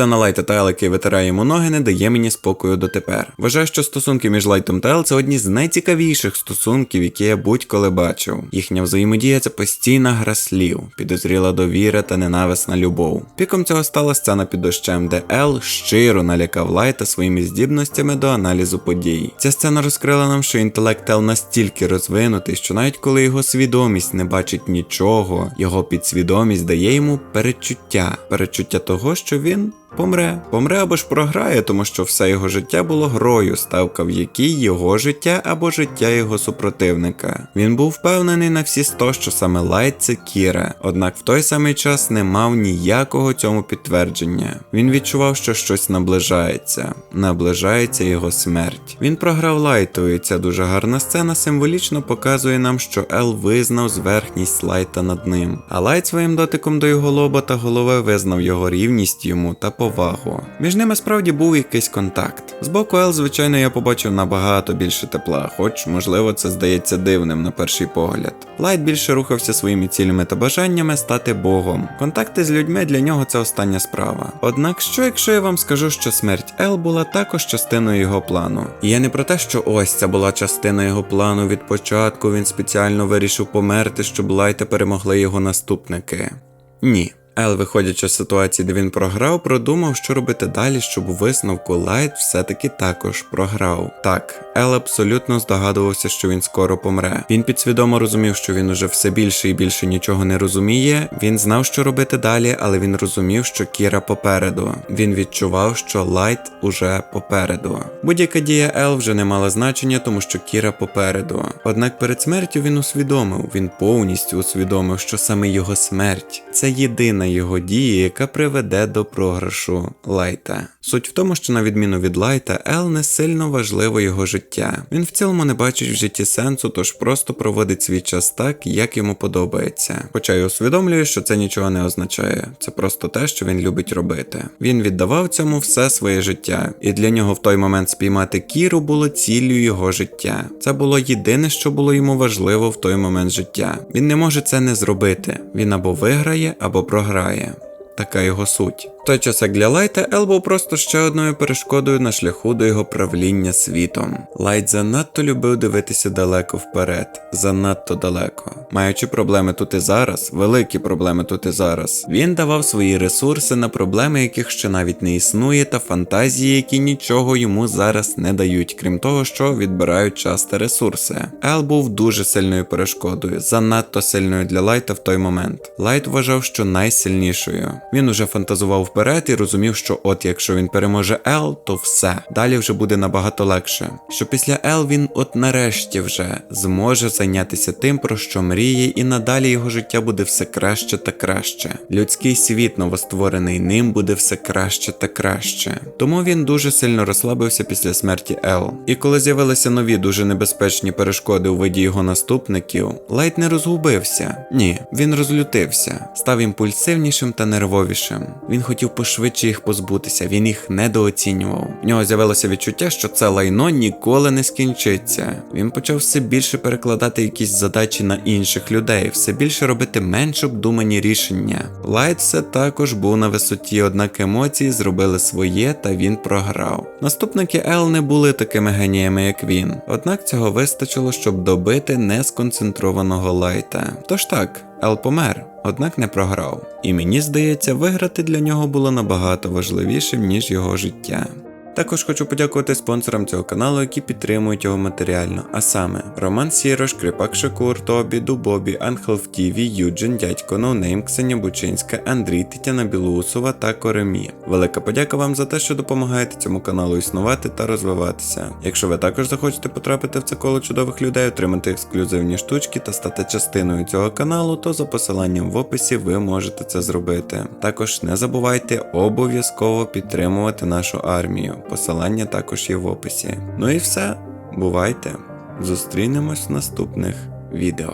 Сцена Лайта та Ел, який витирає йому ноги, не дає мені спокою дотепер. Вважаю, що стосунки між Лайтом та Ел це одні з найцікавіших стосунків, які я будь-коли бачив. Їхня взаємодія це постійна гра слів, підозріла довіра та ненависна любов. Піком цього стала сцена під дощем, де Ел щиро налякав Лайта своїми здібностями до аналізу подій. Ця сцена розкрила нам, що інтелект Ел настільки розвинутий, що навіть коли його свідомість не бачить нічого, його підсвідомість дає йому перечуття, перечуття того, що він помре. Помре або ж програє, тому що все його життя було грою, ставка в якій його життя або життя його супротивника. Він був впевнений на всі сто, що саме Лайт це Кіра, однак в той самий час не мав ніякого цьому підтвердження. Він відчував, що щось наближається, наближається його смерть. Він програв Лайту, і ця дуже гарна сцена символічно показує нам, що Ел визнав зверхність Лайта над ним, а Лайт своїм дотиком до його лоба та голови визнав його рівність йому та повагу. Між ними справді був якийсь контакт. З боку Ел, звичайно, я побачив набагато більше тепла, хоч, можливо, це здається дивним на перший погляд. Лайт більше рухався своїми цілями та бажаннями стати Богом. Контакти з людьми для нього це остання справа. Однак, що якщо я вам скажу, що смерть Ел була також частиною його плану? І я не про те, що ось це була частина його плану від початку, він спеціально вирішив померти, щоб Лайта перемогли його наступники. Ні. Ел, виходячи з ситуації, де він програв, продумав, що робити далі, щоб у висновку Лайт все-таки також програв. Так, Ел абсолютно здогадувався, що він скоро помре. Він підсвідомо розумів, що він уже все більше і більше нічого не розуміє. Він знав, що робити далі, але він розумів, що Кіра попереду. Він відчував, що Лайт уже попереду. Будь-яка дія Ел вже не мала значення, тому що Кіра попереду. Однак перед смертю він усвідомив, він повністю усвідомив, що саме його смерть це єдина його дія, яка приведе до програшу Лайта. Суть в тому, що на відміну від Лайта, Ел не сильно важливо його життя. Він в цілому не бачить в житті сенсу, тож просто проводить свій час так, як йому подобається. Хоча й усвідомлює, що це нічого не означає. Це просто те, що він любить робити. Він віддавав цьому все своє життя, і для нього в той момент спіймати Кіру було ціллю його життя. Це було єдине, що було йому важливо в той момент життя. Він не може це не зробити. Він або виграє, або програє. Така його суть. Той час як для Лайта Ел був просто ще одною перешкодою на шляху до його правління світом. Лайт занадто любив дивитися далеко вперед, занадто далеко. Маючи проблеми тут і зараз, великі проблеми тут і зараз, він давав свої ресурси на проблеми, яких ще навіть не існує, та фантазії, які нічого йому зараз не дають, крім того, що відбирають час та ресурси. Ел був дуже сильною перешкодою, занадто сильною для Лайта в той момент. Лайт вважав, що найсильнішою. Він уже фантазував вперед і розумів, що от якщо він переможе Ел, то все. Далі вже буде набагато легше. Що після Ел він от нарешті вже зможе зайнятися тим, про що мріє, і надалі його життя буде все краще та краще. Людський світ, новостворений ним, буде все краще та краще. Тому він дуже сильно розслабився після смерті Ел. І коли з'явилися нові дуже небезпечні перешкоди у виді його наступників, Лайт не розгубився. Ні, він розлютився, став імпульсивнішим та нервовішим. Він хотів пошвидше їх позбутися, він їх недооцінював. В нього з'явилося відчуття, що це лайно ніколи не скінчиться. Він почав все більше перекладати якісь задачі на інших людей, все більше робити менш обдумані рішення. Лайт все також був на висоті, однак емоції зробили своє та він програв. Наступники Ел не були такими геніями, як він, однак цього вистачило, щоб добити несконцентрованого лайта. Тож так, Ел помер, однак не програв. І мені здається, виграти для нього було набагато важливішим, ніж його життя. Також хочу подякувати спонсорам цього каналу, які підтримують його матеріально, а саме Роман Сірош, Кріпак Шакур, Тобі, Дубобі, Анхел в Тіві, Юджин, Дядько Ноунейм, Ксеня Бучинська, Андрій, Тетяна Білоусова та Коремі. Велика подяка вам за те, що допомагаєте цьому каналу існувати та розвиватися. Якщо ви також захочете потрапити в це коло чудових людей, отримати ексклюзивні штучки та стати частиною цього каналу, то за посиланням в описі ви можете це зробити. Також не забувайте обов'язково підтримувати нашу армію. Посилання також є в описі. Ну і все, бувайте! Зустрінемось в наступних відео.